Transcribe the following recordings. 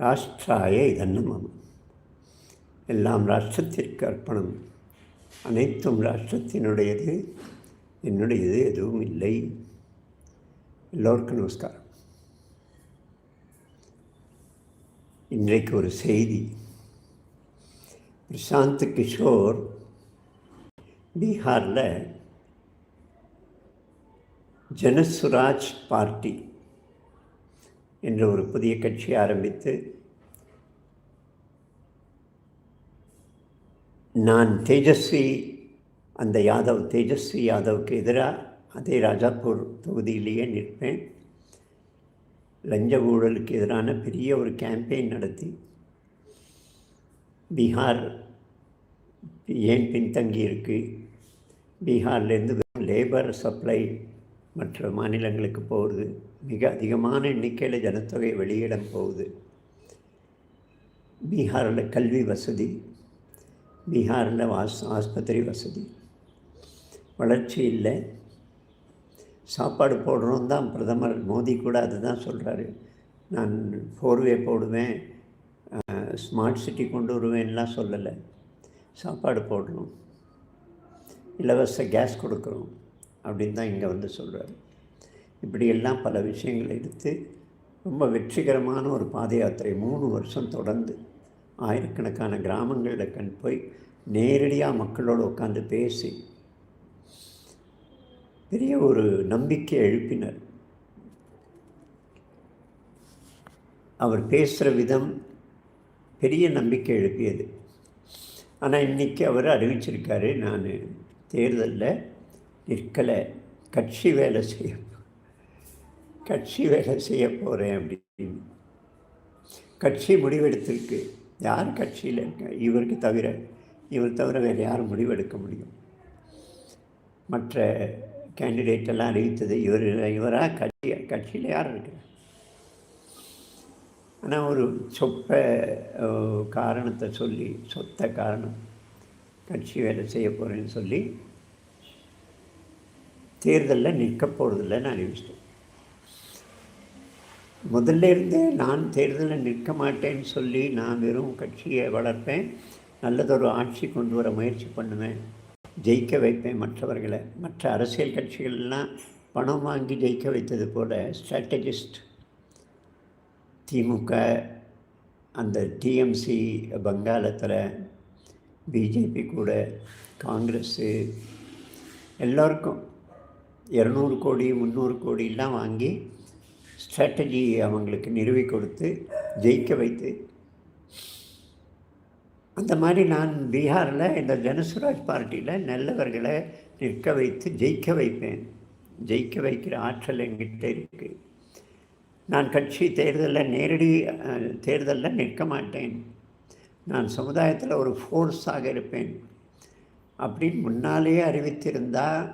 ராஷ்டிராய இதன்னமம் எல்லாம் ராஷ்டிரத்திற்கு அர்ப்பணம். அனைத்தும் ராஷ்டிரத்தினுடையது. என்னுடையது எதுவும் இல்லை எல்லோருக்கும் நமஸ்காரம். இன்றைக்கு ஒரு செய்தி. பிரசாந்த் கிஷோர் பீகாரில் ஜனசுராஜ் பார்ட்டி. என்ற ஒரு புதிய கட்சி ஆரம்பித்து நான் தேஜஸ்வி அந்த யாதவ் தேஜஸ்வி யாதவுக்கு எதிராக அதே ராஜாப்பூர் தொகுதியிலேயே நிற்பேன். லஞ்ச ஊழலுக்கு எதிரான பெரிய ஒரு கேம்பெயின் நடத்தி பீகார் ஏன் பின்தங்கி இருக்குது பீகார்லேருந்து லேபர் சப்ளை மற்ற மாநிலங்களுக்கு போகுது மிக அதிகமான எண்ணிக்கையில் ஜனத்தொகை வெளியிடம் போகுது பீகாரில் கல்வி வசதி பீகாரில் வாஸ் ஆஸ்பத்திரி வசதி. வளர்ச்சி இல்லை. சாப்பாடு போடுறோம் தான் பிரதமர் மோடி கூட அதுதான் சொல்கிறாரு நான் ஃபோர்வே போடுவேன் ஸ்மார்ட் சிட்டி கொண்டு வருவேன்லாம் சொல்லலை. சாப்பாடு போடணும் இலவச கேஸ் கொடுக்குறோம். அப்படின்னு தான் இங்கே வந்து சொல்கிறாரு. இப்படியெல்லாம் பல விஷயங்களை எடுத்து ரொம்ப வெற்றிகரமான ஒரு பாத யாத்திரை மூணு வருஷம் தொடர்ந்து ஆயிரக்கணக்கான கிராமங்களில் கண் போய் நேரடியாக மக்களோடு உட்காந்து பேசி பெரிய ஒரு நம்பிக்கை எழுப்பினர். அவர் பேசுகிற விதம் பெரிய நம்பிக்கை எழுப்பியது. ஆனால் இன்றைக்கி அவர் அறிவிச்சிருக்காரு நான் தேர்தலில் நிற்கலை. கட்சி வேலை செய்ய கட்சி வேலை செய்ய போகிறேன் அப்படின்னு. கட்சி முடிவெடுத்திருக்கு. யார் கட்சியில் இருக்க? இவருக்கு தவிர இவர் தவிர வேறு யாரும் முடிவெடுக்க முடியும். மற்ற கேண்டிடேட் எல்லாம் அறிவித்தது இவர் இவராக கட்சி கட்சியில் யார் இருக்கிறார்? ஆனால் ஒரு சொப்ப காரணத்தை சொல்லி சொத்த காரணம் கட்சி வேலை செய்ய போகிறேன்னு சொல்லி தேர்தலில் நிற்க போகிறதில்லன்னு அறிவிச்சிட்டேன் முதல்ல இருந்தே நான் தேர்தலில் நிற்க மாட்டேன்னு சொல்லி நான் வெறும் கட்சியை வளர்ப்பேன். நல்லதொரு ஆட்சி கொண்டு வர முயற்சி பண்ணுவேன். ஜெயிக்க வைப்பேன் மற்றவர்களை. மற்ற அரசியல் கட்சிகள்லாம் பணம் வாங்கி ஜெயிக்க வைத்தது போல் ஸ்ட்ராட்டஜிஸ்ட் திமுக அந்த டிஎம்சி வங்காளத்தில் பிஜேபி கூட காங்கிரஸ்ஸு எல்லோருக்கும் இரநூறு கோடி முந்நூறு கோடியெல்லாம் வாங்கி ஸ்ட்ராட்டஜி அவங்களுக்கு நிறுவி கொடுத்து ஜெயிக்க வைத்து. அந்த மாதிரி நான் பீகாரில் இந்த ஜனசுராஜ் பார்ட்டியில் நல்லவர்களை நிற்க வைத்து ஜெயிக்க வைப்பேன். ஜெயிக்க வைக்கிற ஆற்றல் என்கிட்ட இருக்குது நான் கட்சி தேர்தலில் நேரடி தேர்தலில் நிற்க மாட்டேன். நான் சமுதாயத்தில் ஒரு ஃபோர்ஸாக இருப்பேன். அப்படின்னு முன்னாலேயே அறிவித்திருந்தால்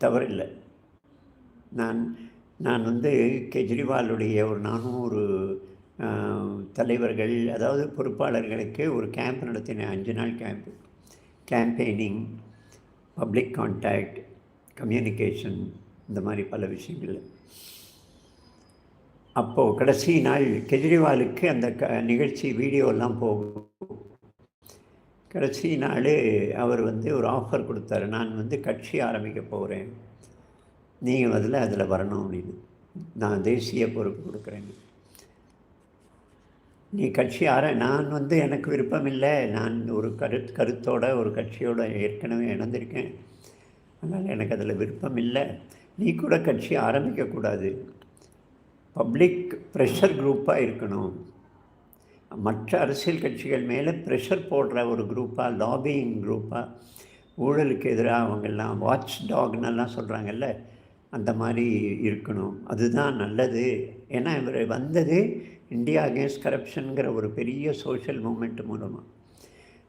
தவறில்லை. நான் நான் வந்து கெஜ்ரிவாலுடைய ஒரு நானூறு தலைவர்கள் அதாவது பொறுப்பாளர்களுக்கு ஒரு கேம்ப் நடத்தினேன் அஞ்சு நாள் camp. Campaigning public contact communication இந்த மாதிரி பல விஷயங்கள். அப்போது கடைசி நாள் கெஜ்ரிவாலுக்கு அந்த க நிகழ்ச்சி வீடியோலாம் போகும். கடைசி நாள் அவர் வந்து ஒரு ஆஃபர் கொடுத்தாரு. நான் வந்து கட்சி ஆரம்பிக்க போகிறேன் நீங்கள் அதில் அதில் வரணும் அப்படின்னு. நான் தேசிய பொறுப்பு கொடுக்குறேங்க நீ கட்சி ஆர நான் வந்து எனக்கு விருப்பம் இல்லை. நான் ஒரு கரு கருத்தோட ஒரு கட்சியோட ஏற்கனவே இணைந்திருக்கேன். அதனால் எனக்கு அதில் விருப்பம் இல்லை. நீ கூட கட்சி ஆரம்பிக்கக்கூடாது பப்ளிக் ப்ரெஷர் குரூப்பாக இருக்கணும். மற்ற அரசியல் கட்சிகள் மேலே ப்ரெஷர் போடுற ஒரு குரூப்பாக லாபியிங் குரூப்பாக ஊழலுக்கு எதிராக அவங்கெல்லாம் வாட்ச் டாக்னெல்லாம் சொல்கிறாங்கல்ல அந்த மாதிரி இருக்கணும். அதுதான் நல்லது. ஏன்னா இவர் வந்தது இந்தியா அகேன்ஸ்ட் கரப்ஷனுங்கிற ஒரு பெரிய சோஷியல் மூமெண்ட் மூலமாக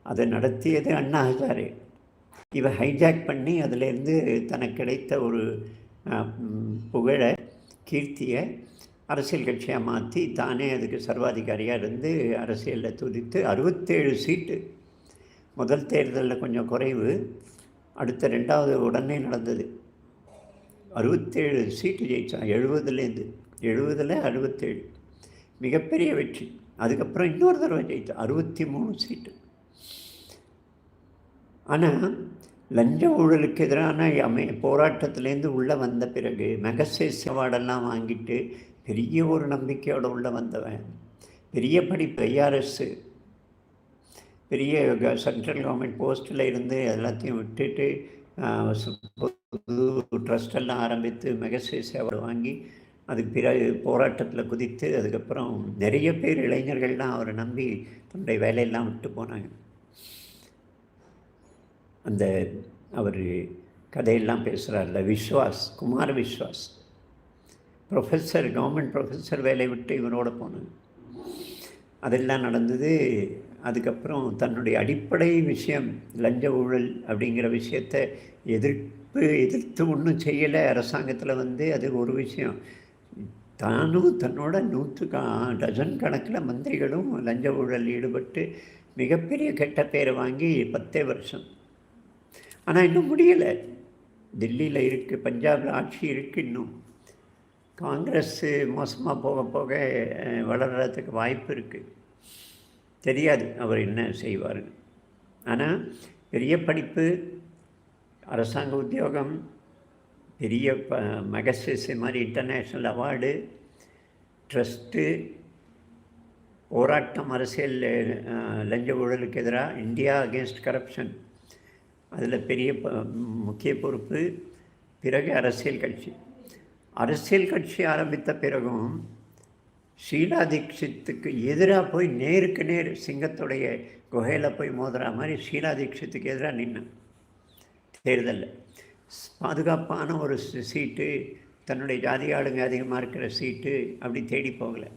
அதை நடத்தியது அண்ணா ஹசாரே இவ ஹைஜாக் பண்ணி அதிலேருந்து தனக்கு கிடைத்த ஒரு புகழை கீர்த்தியை அரசியல் கட்சியாக மாற்றி தானே அதுக்கு சர்வாதிகாரியாக இருந்து அரசியலில் துதித்து அறுபத்தேழு சீட்டு. முதல் தேர்தலில் கொஞ்சம் குறைவு. அடுத்த ரெண்டாவது உடனே நடந்தது. அறுபத்தேழு சீட்டு ஜெயித்தான் எழுபதுலேருந்து எழுபதில் அறுபத்தேழு. மிகப்பெரிய வெற்றி. அதுக்கப்புறம் இன்னொரு தடவை ஜெயித்தான் அறுபத்தி மூணு சீட்டு. ஆனால் லஞ்ச ஊழலுக்கு எதிரான அமை போராட்டத்திலேருந்து உள்ளே வந்த பிறகு மெகசேஸ் அவார்டெல்லாம் வாங்கிட்டு பெரிய ஒரு நம்பிக்கையோடு உள்ளே வந்தவன் பெரிய படிப்பு ஐஆர்எஸ்ஸு பெரிய சென்ட்ரல் கவர்மெண்ட் போஸ்ட்டில் இருந்து எல்லாத்தையும் விட்டுட்டு புது ட்ரஸ்டெல்லாம் ஆரம்பித்து மெகசேஸ் சேவை வாங்கி அதுக்கு பிறகு போராட்டத்தில் குதித்து அதுக்கப்புறம் நிறைய பேர் இளைஞர்கள்லாம் அவரை நம்பி தன்னுடைய வேலையெல்லாம் விட்டு போனாங்க. அந்த அவர் கதையெல்லாம் பேசுகிறார்ல Vishwas Kumar Vishwas. Professor government professor வேலையை விட்டு இவனோட போனேன் அதெல்லாம் நடந்தது. அதுக்கப்புறம் தன்னுடைய அடிப்படை விஷயம் லஞ்ச ஊழல் அப்படிங்கிற விஷயத்தை எதிர்ப்பு எதிர்த்து ஒன்றும் செய்யலை. அரசாங்கத்தில் வந்து அது ஒரு விஷயம். தானும் தன்னோட நூற்று டஜன் கணக்கில் மந்திரிகளும் லஞ்ச ஊழல் ஈடுபட்டு மிகப்பெரிய கெட்ட பேரை வாங்கி பத்தே வருஷம். ஆனால் இன்னும் முடியலை. டெல்லியில் இருக்குது பஞ்சாபில் ஆட்சி இருக்குது இன்னும். காங்கிரஸ்ஸு மோசமாக போக போக வளர்கிறதுக்கு வாய்ப்பு இருக்குது தெரியாது அவர் என்ன செய்வார். ஆனால் பெரிய படிப்பு அரசாங்க உத்தியோகம் பெரிய ப மெகசேஸு மாதிரி இன்டர்நேஷ்னல் அவார்டு ட்ரஸ்ட்டு போராட்டம் அரசியல் லஞ்ச ஊழலுக்கு எதிராக இந்தியா அகேன்ஸ்ட் கரப்ஷன். அதில் பெரிய முக்கிய பொறுப்பு பிறகு அரசியல் கட்சி. அரசியல் கட்சி ஆரம்பித்த பிறகும் ஷீலா தீட்சித்துக்கு எதிராக போய் நேருக்கு நேர் சிங்கத்துடைய குகையில் போய் மோதுற மாதிரி ஷீலா தீட்சித்துக்கு எதிராக நின்று தேர்தலில். பாதுகாப்பான ஒரு சீட்டு தன்னுடைய ஜாதி ஆளுங்க அதிகமாக இருக்கிற சீட்டு அப்படி தேடி போகலை.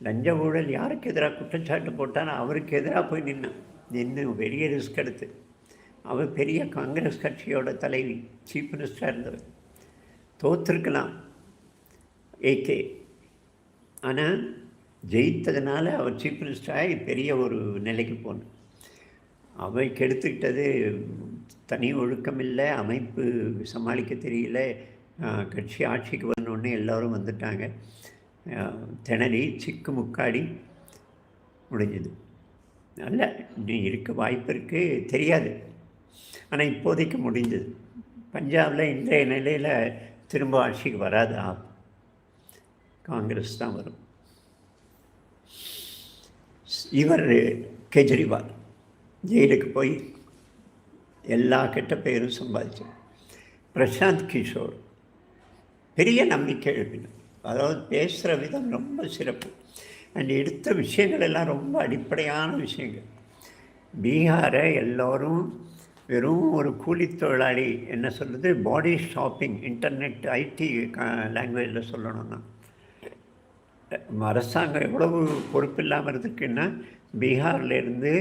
லஞ்ச ஊழல் யாருக்கு எதிராக குற்றச்சாட்டு போட்டாலும் அவருக்கு எதிராக போய் நின்னான். நின்று பெரிய ரிஸ்க் எடுத்து. அவர் பெரிய காங்கிரஸ் கட்சியோட தலைவி சீஃப் மினிஸ்டராக இருந்தவர் தோற்றுருக்கலாம் ஏகே ஆனால் ஜெயித்ததுனால அவர் சீஃப் மினிஸ்டராக பெரிய ஒரு நிலைக்கு போனார். அவை கெடுத்துக்கிட்டது தனி ஒழுக்கம் இல்லை அமைப்பு சமாளிக்க தெரியல. கட்சி ஆட்சிக்கு வந்தோடனே எல்லோரும் வந்துட்டாங்க. திணறி சிக்கு முக்காடி முடிஞ்சது. நல்ல நீ இருக்க வாய்ப்பு இருக்குது தெரியாது. ஆனால் இப்போதைக்கு முடிஞ்சது. பஞ்சாபில் இன்றைய நிலையில் திரும்ப ஆட்சிக்கு வராது காங்கிரஸ் தான் வரும். இவர் கெஜ்ரிவால். ஜெயிலுக்கு போய் எல்லா கெட்ட பெயரும் சம்பாதிச்சார். பிரசாந்த் கிஷோர். பெரிய நம்பிக்கை எழுப்பினார். அதாவது பேசுகிற விதம் ரொம்ப சிறப்பு. அண்ட் எடுத்த விஷயங்கள் எல்லாம் ரொம்ப அடிப்படையான விஷயங்கள். பீகாரை எல்லோரும் வெறும் ஒரு கூலி தொழிலாளி என்ன சொல்கிறது பாடி ஷாப்பிங் இன்டர்நெட் ஐடி லாங்குவேஜில் சொல்லணும்னா. அரசாங்கம் எவ்வளவு பொறுப்பு இல்லாமல் இருக்குன்னா பீகார்லேருந்து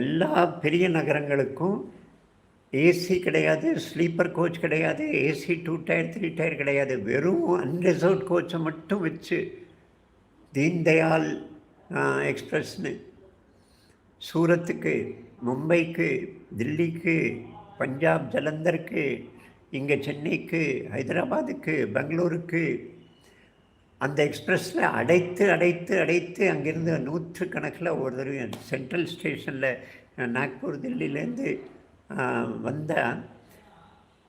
எல்லா பெரிய நகரங்களுக்கும் ஏசி கிடையாது ஸ்லீப்பர் கோச் கிடையாது AC two tier three tier கிடையாது. வெறும் அன்ரிசர்வ் கோச்சை மட்டும் வச்சு தீன்தயாள் எக்ஸ்பிரஸ்னு சூரத்துக்கு மும்பைக்கு தில்லிக்கு பஞ்சாப் ஜலந்தருக்கு இங்கே சென்னைக்கு ஹைதராபாத்துக்கு பெங்களூருக்கு அந்த எக்ஸ்ப்ரெஸில் அடைத்து அடைத்து அடைத்து அங்கேருந்து நூற்று கணக்கில் ஒரு தடவை சென்ட்ரல் ஸ்டேஷனில் நாக்பூர் தில்லியிலேருந்து வந்த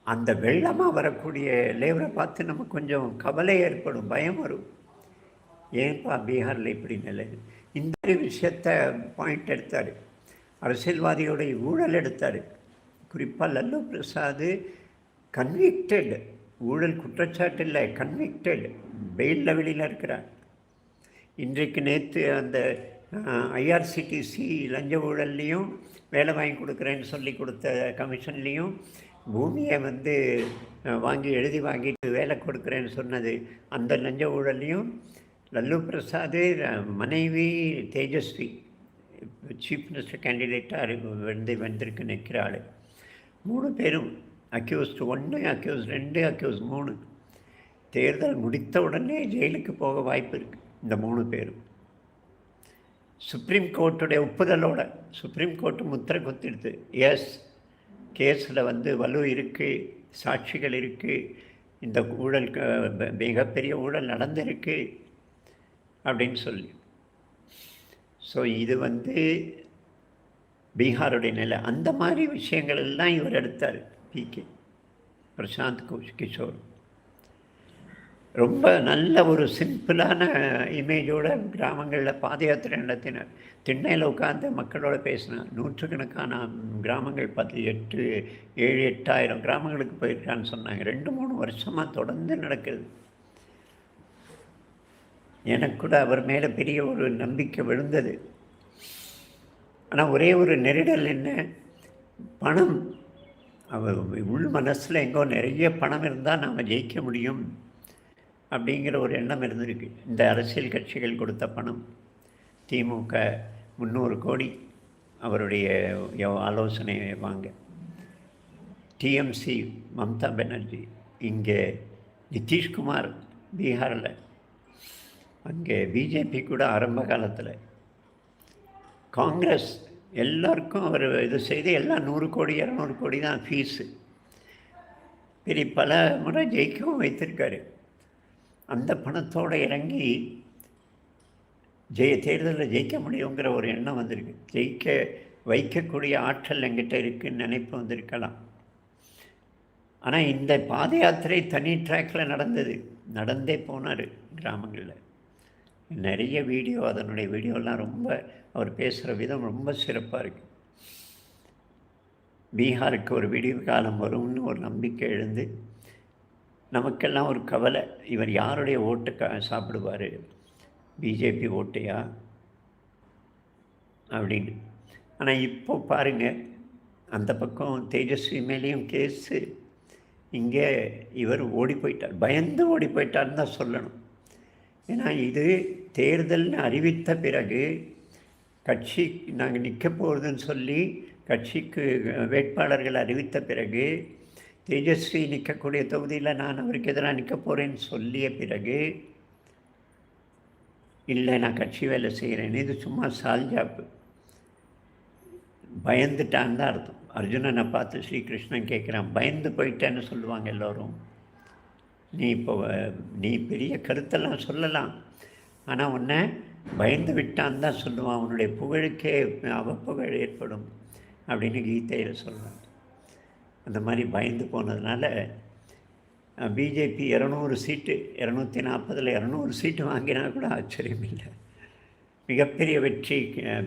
அந்த வெள்ளமாக வரக்கூடிய லேவரை பார்த்து நமக்கு கொஞ்சம் கவலை ஏற்படும் பயம் வரும். ஏன்பா பீகாரில் இப்படி நிலை? இந்த விஷயத்தை பாயிண்ட் எடுத்தார். அரசியல்வாதியோடைய ஊழல் எடுத்தார். குறிப்பாக லல்லு பிரசாத் கன்விக்டட் ஊழல் குற்றச்சாட்டு இல்லை கன்விக்டட் பெயிலில் வெளியில் இருக்கிறார். இன்றைக்கு நேற்று அந்த ஐஆர்சிடிசி லஞ்ச ஊழல்லையும் வேலை வாங்கி கொடுக்குறேன்னு சொல்லி கொடுத்த கமிஷன்லேயும் பூமியை வந்து வாங்கி எழுதி வாங்கிட்டு வேலை கொடுக்குறேன்னு சொன்னது. அந்த லஞ்ச ஊழல்லையும் லல்லு பிரசாத் மனைவி தேஜஸ்வி சீஃப் மினிஸ்டர் கேண்டிடேட்டாக வந்து வந்திருக்கு நிற்கிறாள். மூணு பேரும் அக்யூஸ்டு ஒன்று அக்யூஸ் ரெண்டு அக்யூஸ் மூணு. தேர்தல் முடித்த உடனே ஜெயிலுக்கு போக வாய்ப்பு இருக்குது இந்த மூணு பேரும். சுப்ரீம் கோர்ட்டுடைய ஒப்புதலோட சுப்ரீம் கோர்ட்டு முத்திரை குத்திடுது. எஸ் கேஸில் வந்து வலு இருக்குது சாட்சிகள் இருக்குது இந்த ஊழல் மிகப்பெரிய ஊழல் நடந்திருக்கு அப்படின்னு சொல்லி. ஸோ இது வந்து பீகாருடைய நிலை. அந்த மாதிரி விஷயங்கள் எல்லாம் இவர் எடுத்தார் பிகே பிரசாந்த் கோஷ் கிஷோர். ரொம்ப நல்ல ஒரு சிம்பிளான இமேஜோட கிராமங்களில் பாத யாத்திரை நடத்தினார். திண்ணையில் உட்காந்து மக்களோட பேசினார். நூற்றுக்கணக்கான கிராமங்கள் பத்து எட்டு ஏழு எட்டாயிரம் கிராமங்களுக்கு போயிருக்கான்னு சொன்னாங்க. ரெண்டு மூணு வருஷமாக தொடர்ந்து நடக்குது. எனக்கு கூட அவர் மேலே பெரிய ஒரு நம்பிக்கை விழுந்தது. ஆனால் ஒரே ஒரு நெருடல் என்ன? பணம். அவர் உள் மனசில் எங்கோ நிறைய பணம் இருந்தால் நாம் ஜெயிக்க முடியும் அப்படிங்கிற ஒரு எண்ணம் இருந்திருக்கு. இந்த அரசியல் கட்சிகள் கொடுத்த பணம். திமுக முந்நூறு கோடி அவருடைய ஆலோசனை வாங்க. டிஎம்சி மம்தா பானர்ஜி இங்கே நிதிஷ்குமார் பீகாரில் அங்கே பிஜேபி கூட ஆரம்ப காலத்தில். காங்கிரஸ் எல்லாருக்கும் அவர் இது செய்து எல்லாம் நூறு கோடி இரநூறு கோடி தான் ஃபீஸு பெரிய பல முறை ஜெயிக்கவும் வைத்திருக்காரு. அந்த பணத்தோடு இறங்கி ஜெய தேர்தலில் ஜெயிக்க முடியுங்கிற ஒரு எண்ணம் வந்திருக்கு. ஜெயிக்க வைக்கக்கூடிய ஆற்றல் எங்கிட்ட இருக்குன்னு நினைப்பு வந்திருக்கலாம். ஆனால் இந்த பாத யாத்திரை தனி ட்ராக்கில் நடந்தது. நடந்தே போனார் கிராமங்களில். நிறைய வீடியோ அதனுடைய வீடியோலாம் ரொம்ப அவர் பேசுகிற விதம் ரொம்ப சிறப்பாக இருக்குது பீகாருக்கு ஒரு விடிவு காலம் வரும்னு ஒரு நம்பிக்கை எழுந்து நமக்கெல்லாம் ஒரு கவலை இவர் யாருடைய ஓட்டு க சாப்பிடுவார்? பிஜேபி ஓட்டையா? அப்படின்னு. ஆனால் இப்போ பாருங்கள் அந்த பக்கம் தேஜஸ்வி மேலேயும் கேஸு. இங்கே இவர் ஓடி போயிட்டார் பயந்து ஓடி போயிட்டார்னு தான் சொல்லணும். ஏன்னா இது தேர்தல்னு அறிவித்த பிறகு கட்சி நாங்கள் நிற்க போகிறதுன்னு சொல்லி கட்சிக்கு வேட்பாளர்கள் அறிவித்த பிறகு தேஜஸ்வி நிற்கக்கூடிய தொகுதியில் நான் அவருக்கு எதிராக நிற்க போகிறேன்னு சொல்லிய பிறகு இல்லை நான் கட்சி வேலை செய்கிறேன் இது சும்மா சால்ஜாப்பு. பயந்துட்டான்னு தான் அர்த்தம். அர்ஜுனனை பார்த்து ஸ்ரீகிருஷ்ணன் கேட்குறான் பயந்து போயிட்டேன்னு சொல்லுவாங்க எல்லோரும். நீ இப்போ நீ பெரிய கருத்தெல்லாம் சொல்லலாம். ஆனால் உன்னை பயந்து விட்டான் தான் சொல்லுவான். அவனுடைய புகழுக்கே அவப்புகழ் ஏற்படும் அப்படின்னு கீதையில் சொல்லுவான் அந்த மாதிரி பயந்து போனதுனால பிஜேபி இரநூறு சீட்டு இரநூத்தி நாற்பதில் இரநூறு சீட்டு வாங்கினா கூட ஆச்சரியம் இல்லை. மிகப்பெரிய வெற்றி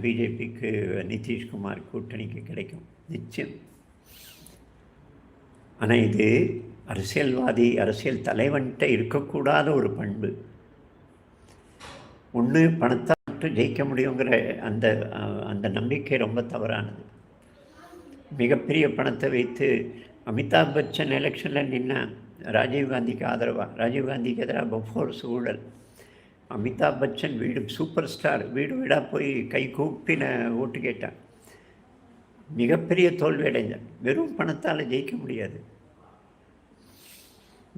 பிஜேபிக்கு நிதிஷ்குமார் கூட்டணிக்கு கிடைக்கும். நிச்சயம். ஆனால் இது அரசியல்வாதி அரசியல் தலைவன்கிட்ட இருக்கக்கூடாத ஒரு பண்பு. ஒன்று பணத்தை மட்டும் ஜெயிக்க முடியுங்கிற அந்த அந்த நம்பிக்கை ரொம்ப தவறானது. மிகப்பெரிய பணத்தை வைத்து அமிதாப் பச்சன் எலெக்ஷனில் நின்னா ராஜீவ்காந்திக்கு ஆதரவாக ராஜீவ்காந்திக்கு எதிராக பஃபோர் சூழல். அமிதாப் பச்சன் வீடு சூப்பர் ஸ்டார் வீடு வீடாக போய் கை கூப்பின ஓட்டு கேட்டான். மிகப்பெரிய தோல்வி அடைஞ்சான் வெறும் பணத்தால் ஜெயிக்க முடியாது.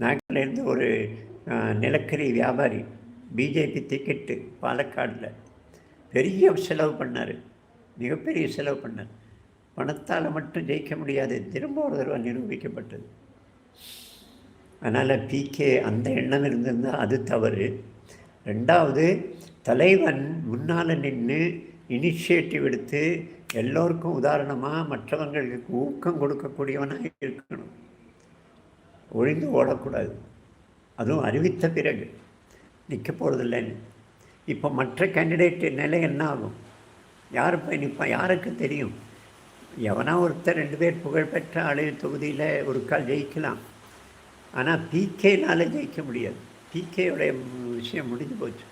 நாட்டிலேருந்து ஒரு நிலக்கரி வியாபாரி. பிஜேபி டிக்கெட்டு பாலக்காடில். பெரிய செலவு பண்ணார். மிகப்பெரிய செலவு பண்ணார். பணத்தால் மட்டும் ஜெயிக்க முடியாது. திரும்ப ஒரு தடவை நிரூபிக்கப்பட்டது. அதனால் பிகே அந்த எண்ணம் இருந்திருந்தால் அது தவறு. ரெண்டாவது தலைவன் முன்னால் நின்று இனிஷியேட்டிவ் எடுத்து எல்லோருக்கும் உதாரணமாக மற்றவங்களுக்கு ஊக்கம் கொடுக்கக்கூடியவனாக இருக்கணும். ஒழிந்து ஓடக்கூடாது. அதுவும் அறிவித்த பிறகு. நிற்க போகிறதில்லைன்னு இப்போ மற்ற கேண்டிடேட் நிலை என்ன ஆகும் யார் போய் நிற்பான் யாருக்கு தெரியும்? எவனா ஒருத்தர் ரெண்டு பேர் புகழ்பெற்ற அழகு தொகுதியில் ஒரு கால் ஜெயிக்கலாம். ஆனால் பிகேனால் ஜெயிக்க முடியாது. பிகேயோடைய விஷயம் முடிஞ்சு போச்சு.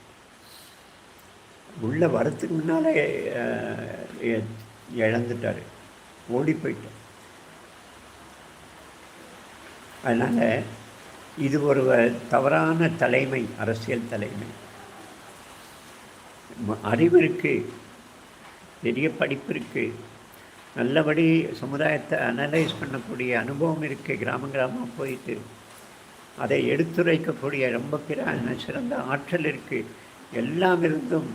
உள்ளே வரத்துக்கு முன்னால் இழந்துட்டார். ஓடி போயிட்டார். அதனால் இது ஒரு தவறான தலைமை அரசியல் தலைமை. அறிவு இருக்குது பெரிய படிப்பு இருக்குது நல்லபடி சமுதாயத்தை அனலைஸ் பண்ணக்கூடிய அனுபவம் இருக்குது கிராம கிராமம் போயிட்டு. அதை எடுத்துரைக்கக்கூடிய ரொம்ப பிற சிறந்த ஆற்றல் இருக்குது எல்லாம் இருந்தும்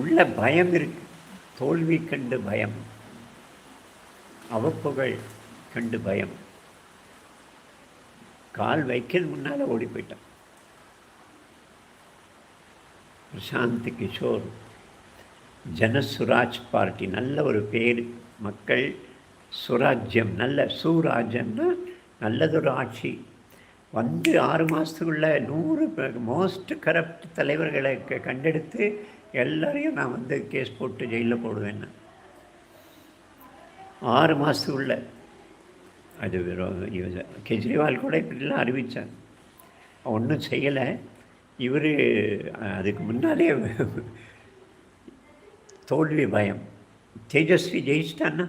உள்ள பயம் இருக்கு. தோல்வி கண்டு பயம். அவப்புகழ் கண்டு பயம். கால் வைக்கிறது முன்னால் ஓடி போயிட்டான். பிரசாந்த் கிஷோர் ஜனசுராஜ் பார்ட்டி நல்ல ஒரு பேர். மக்கள் சுராஜ்யம் நல்ல சுராஜ்யம்னா நல்லதொரு ஆட்சி. வந்து ஆறு மாதத்துக்குள்ள நூறு மோஸ்ட் கரப்ட் தலைவர்களை க கண்டெடுத்து எல்லாரையும் நான் வந்து கேஸ் போட்டு ஜெயிலில் போடுவேன் ஆறு மாதத்துக்குள்ளே அது வெறும் கெஜ்ரிவால் கூட இப்படிலாம் அறிவித்தார் ஒன்றும் செய்யலை. இவர் அதுக்கு முன்னாலே தோல்வி பயம். தேஜஸ்வி ஜெயிச்சிட்டான்னா?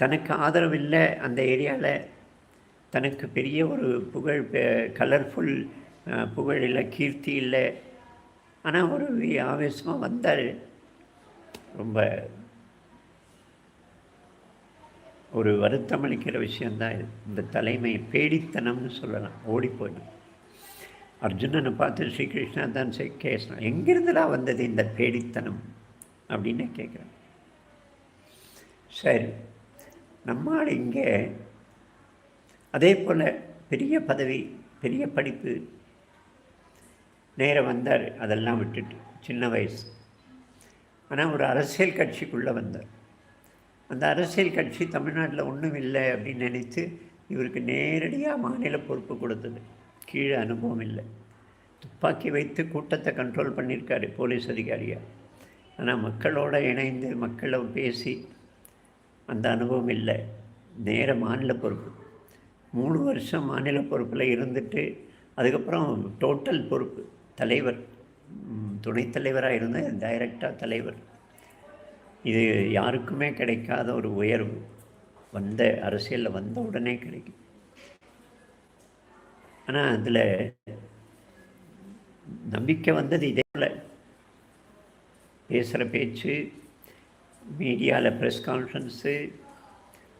தனக்கு ஆதரவு இல்லை அந்த ஏரியாவில் தனக்கு பெரிய ஒரு புகழ் கலர்ஃபுல் புகழ் இல்லை கீர்த்தி இல்லை. ஆனால் ஒரு ஆவேசமாக வந்தார். ரொம்ப ஒரு வருத்தம் அளிக்கிற விஷயந்தான் இது. இந்த தலைமை பேடித்தனம்னு சொல்லலாம். ஓடி போயிடும். அர்ஜுனனை பார்த்து ஸ்ரீகிருஷ்ணா தான் சே- கேசனம் எங்கிருந்துடா வந்தது இந்த பேடித்தனம்? அப்படின்னு கேட்குறேன் சரி நம்ம ஆள் இங்கே அதே போல் பெரிய பதவி பெரிய படிப்பு நேரம் வந்தார். அதெல்லாம் விட்டுட்டு சின்ன வயசு. ஆனால் ஒரு அரசியல் கட்சிக்குள்ளே வந்தார். அந்த அரசியல் கட்சி தமிழ்நாட்டில் ஒன்றும் இல்லை அப்படின்னு நினைத்து இவருக்கு நேரடியாக மாநில பொறுப்பு கொடுத்தது. கீழே அனுபவம் இல்லை. துப்பாக்கி வைத்து கூட்டத்தை கண்ட்ரோல் பண்ணியிருக்காரு போலீஸ் அதிகாரியாக ஆனால் மக்களோடு இணைந்து மக்களை பேசி அந்த அனுபவம் இல்லை. நேர மாநில பொறுப்பு. மூணு வருஷம் மாநில பொறுப்பில் இருந்துட்டு அதுக்கப்புறம் டோட்டல் பொறுப்பு. தலைவர் துணைத்தலைவராக துணைத் தலைவராக டைரக்டாக தலைவர். இது யாருக்குமே கிடைக்காத ஒரு உயர்வு. வந்த அரசியலில் வந்த உடனே கிடைக்கும். ஆனால் அதில் நம்பிக்கை வந்தது இதே போல். பேசுகிற பேச்சு மீடியாவில் ப்ரெஸ் கான்ஃபரன்ஸு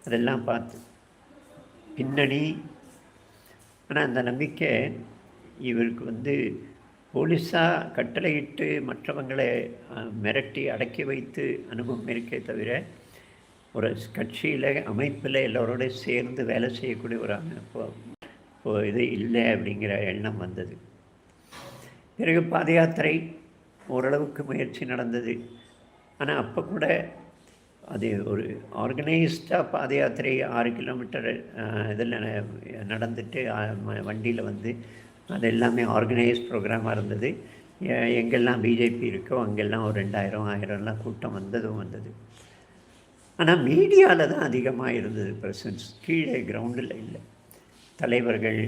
அதெல்லாம் பார்த்து. பின்னணி. ஆனால் அந்த நம்பிக்கை இவருக்கு வந்து போலீஸாக கட்டளையிட்டு மற்றவங்களை மிரட்டி அடக்கி வைத்து அனுபவம் இருக்கே தவிர ஒரு கட்சியில் அமைப்பில் எல்லோரோடையும் சேர்ந்து வேலை செய்யக்கூடிய ஒரு இப்போ இது இல்லை அப்படிங்கிற எண்ணம் வந்தது. பிறகு பாத யாத்திரை ஓரளவுக்கு முயற்சி நடந்தது. ஆனால் அப்போ கூட அது ஒரு ஆர்கனைஸ்டாக பாத யாத்திரை ஆறு கிலோமீட்டர் இதில் நடந்துட்டு வண்டியில் வந்து அது எல்லாமே ஆர்கனைஸ் ப்ரோக்ராமாக இருந்தது. எங்கெல்லாம் பிஜேபி இருக்கோ அங்கெல்லாம் ஒரு ரெண்டாயிரம் ஆயிரம்லாம் கூட்டம் வந்ததும் வந்தது. ஆனால் மீடியாவில் தான் அதிகமாக இருந்தது ப்ரெசன்ஸ் கீழே கிரவுண்டில் இல்லை. தலைவர்கள்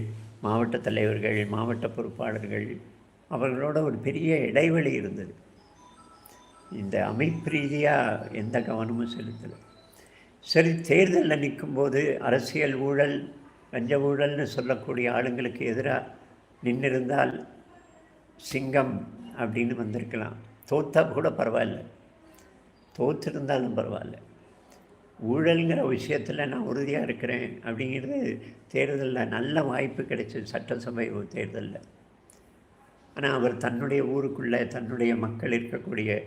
மாவட்ட தலைவர்கள் மாவட்ட பொறுப்பாளர்கள் அவர்களோட ஒரு பெரிய இடைவெளி இருந்தது. இந்த அமைப்பு ரீதியாக எந்த கவனமும் செலுத்தலை. சரி தேர்தலில் நிற்கும்போது அரசியல் ஊழல் லஞ்ச ஊழல்னு சொல்லக்கூடிய ஆளுங்களுக்கு எதிராக நின்றிருந்தால் சிங்கம் அப்படின்னு வந்திருக்கலாம். தோத்தா கூட பரவாயில்ல. தோற்றிருந்தாலும் பரவாயில்ல. ஊழல்ங்கிற விஷயத்தில் நான் உறுதியாக இருக்கிறேன் அப்படிங்கிறது தேர்தலில் நல்ல வாய்ப்பு கிடைச்சது சட்டசபை தேர்தலில். ஆனால் அவர் தன்னுடைய ஊருக்குள்ளே தன்னுடைய மக்கள் இருக்கக்கூடிய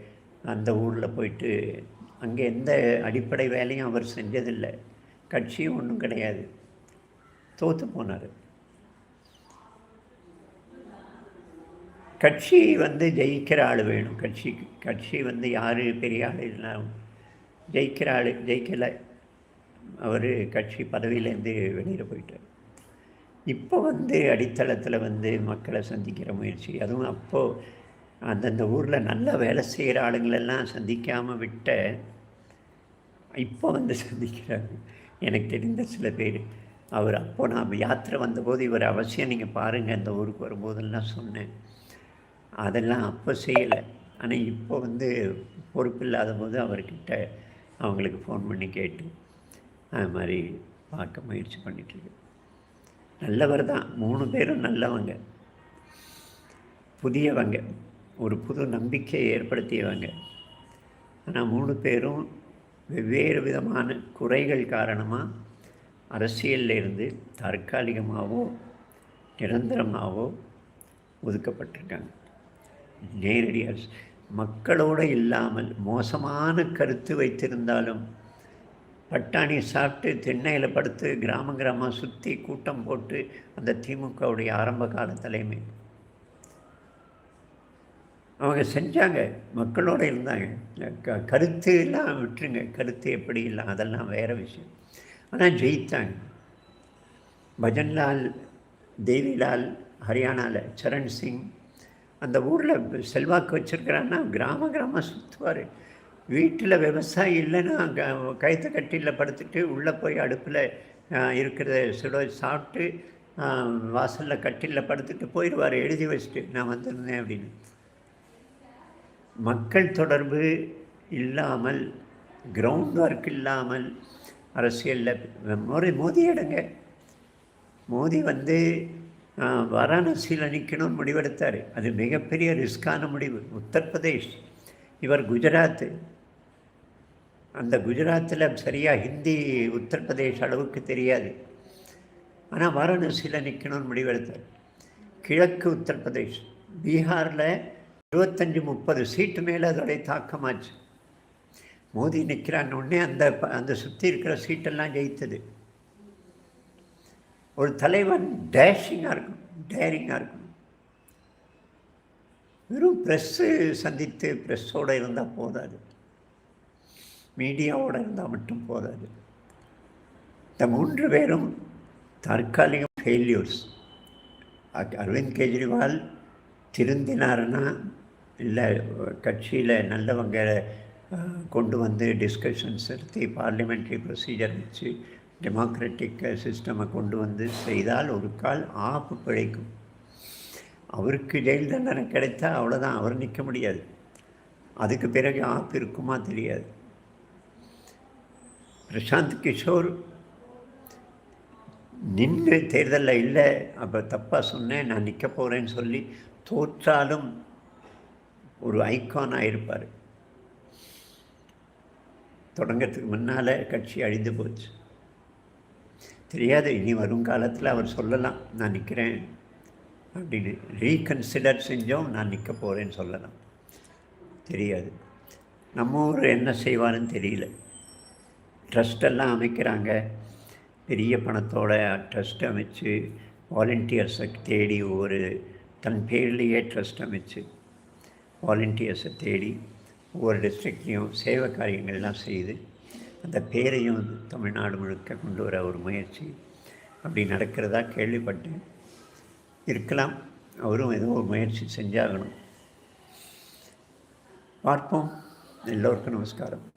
அந்த ஊரில் போயிட்டு அங்கே எந்த அடிப்படை வேலையும் அவர் செஞ்சதில்லை. கட்சியும் ஒன்றும் கிடையாது. தோற்று போனார். கட்சி வந்து ஜெயிக்கிற ஆள் வேணும். கட்சி கட்சி வந்து யார்? பெரிய ஆள் இருந்தாலும் ஜெயிக்கிற ஆள் ஜெயிக்கலை. அவர் கட்சி பதவியிலேருந்து வெளியில் போயிட்டார். இப்போ வந்து அடித்தளத்தில் வந்து மக்களை சந்திக்கிற முயற்சி. அதுவும் அப்போது அந்தந்த ஊரில் நல்ல வேலை செய்கிற ஆளுங்களெல்லாம் சந்திக்காமல் விட்ட இப்போ வந்து சந்திக்கிறாங்க. எனக்கு தெரிந்த சில பேர். அவர் அப்போது நான் யாத்திரை வந்தபோது இவர் அவசியம் நீங்கள் பாருங்கள் இந்த ஊருக்கு வரும்போதெல்லாம் சொன்னேன். அதெல்லாம் அப்போ செய்யலை. ஆனால் இப்போ வந்து பொறுப்பில்லாத போது அவர்கிட்ட அவங்களுக்கு ஃபோன் பண்ணி கேட்டு அது மாதிரி பார்க்க முயற்சி பண்ணிகிட்ருக்கு நல்லவர் தான். மூணு பேரும் நல்லவங்க. புதியவங்க. ஒரு புது நம்பிக்கையை ஏற்படுத்தியவங்க. ஆனால் மூணு பேரும் வெவ்வேறு விதமான குறைகள் காரணமாக அரசியலிருந்து தற்காலிகமாகவோ நிரந்தரமாகவோ ஒதுக்கப்பட்டிருக்காங்க. நேரடியாக. மக்களோடு இல்லாமல் மோசமான கருத்து வைத்திருந்தாலும் பட்டாணி சாப்பிட்டு திண்ணையில் படுத்து கிராம கிராமம் சுற்றி கூட்டம் போட்டு அந்த திமுகவுடைய ஆரம்ப கால தலைமை. அவங்க செஞ்சாங்க. மக்களோடு இருந்தாங்க. க கருத்து எல்லாம் விட்டுருங்க. கருத்து எப்படி இல்லை அதெல்லாம் வேறு விஷயம். ஆனால் ஜெயித்தாங்க. பஜன்லால் தேவிலால் ஹரியானாவில் சரண் சிங் அந்த ஊரில் செல்வாக்கு வச்சுருக்கிறான்னா கிராம கிராமம் சுற்றுவார் வீட்டில் விவசாயம் இல்லைன்னா க கயத்த கட்டியில் படுத்துட்டு உள்ளே போய் அடுப்பில் இருக்கிறத சுட சாப்பிட்டு வாசலில் கட்டிலில் படுத்துட்டு போயிடுவார் எழுதி வச்சுட்டு நான் வந்திருந்தேன் அப்படின்னு. மக்கள் தொடர்பு இல்லாமல் கிரவுண்ட் ஒர்க் இல்லாமல் அரசியலில் மோடி மோதி எடுங்க. மோதி வந்து வாராணசியில் நிற்கணும்னு முடிவெடுத்தார். அது மிகப்பெரிய ரிஸ்கான முடிவு. உத்தரப்பிரதேஷ் இவர் குஜராத்து அந்த குஜராத்தில் சரியாக ஹிந்தி உத்தரப்பிரதேஷ் அளவுக்கு தெரியாது. ஆனால் வாரணாசியில் நிற்கணும்னு முடிவெடுத்தார். கிழக்கு உத்தரப்பிரதேஷ். பீகாரில் இருபத்தஞ்சி முப்பது சீட்டு மேலே அதோடைய தாக்கமாச்சு. மோதி நிற்கிறான்னு உடனே அந்த அந்த சுற்றி இருக்கிற சீட்டெல்லாம் ஜெயித்தது. ஒரு தலைவன் டேஷிங்காக இருக்கும் டேரிங்காக இருக்கும் வெறும் ப்ரெஸ்ஸு சந்தித்து ப்ரெஸ்ஸோடு இருந்தால் போதாது. மீடியாவோடு இருந்தால் மட்டும் போதாது. இந்த மூன்று பேரும் தற்காலிக ஃபெயில்யூர்ஸ் அரவிந்த் கெஜ்ரிவால் திருந்தினார்னா இல்லை கட்சியில் நல்லவங்க கொண்டு வந்து டிஸ்கஷன்ஸ் நடத்தி பார்லிமெண்ட்ரி ப்ரொசீஜர் வச்சு டெமோக்ராட்டிக் சிஸ்டமை கொண்டு வந்து செய்தால் ஒரு கால் ஆப்பு பிழைக்கும். அவருக்கு ஜெயில் தண்டனை கிடைத்தா அவ்வளோதான் அவர் நிற்க முடியாது. அதுக்கு பிறகு ஆப்பு இருக்குமா தெரியாது. பிரசாந்த் கிஷோர் நின்று தேர்தலில் இல்லை அப்போ தப்பாக சொன்னேன் நான் நிற்க போகிறேன்னு சொல்லி தோற்றாலும் ஒரு ஐக்கானாக இருப்பார். தொடங்கிறதுக்கு முன்னால் கட்சி அழிந்து போச்சு. தெரியாது. இனி வரும் காலத்தில் அவர் சொல்லலாம். நான் நிற்கிறேன் அப்படின்னு ரீகன்சிடர் செஞ்சோம் நான் நிற்க போகிறேன்னு சொல்லலாம். தெரியாது. நம்ம ஊர் என்ன செய்வாருன்னு தெரியல. ட்ரஸ்டெல்லாம் அமைக்கிறாங்க. பெரிய பணத்தோட ட்ரஸ்ட் அமைச்சு வாலண்டியர்ஸை தேடி ஒரு தன் பேர்லேயே ட்ரஸ்ட் அமைச்சு வாலண்டியர்ஸை தேடி ஒவ்வொரு டிஸ்ட்ரிக்ட்லேயும் சேவை காரியங்கள்லாம் செய்து அந்த பேரையும் தமிழ்நாடு முழுக்க கொண்டு வர ஒரு முயற்சி. அப்படி நடக்கிறதா கேள்விப்பட்டேன். இருக்கலாம் அவரும் ஏதோ ஒரு முயற்சி செஞ்சாகணும். பார்ப்போம். எல்லோருக்கும் நமஸ்காரம்.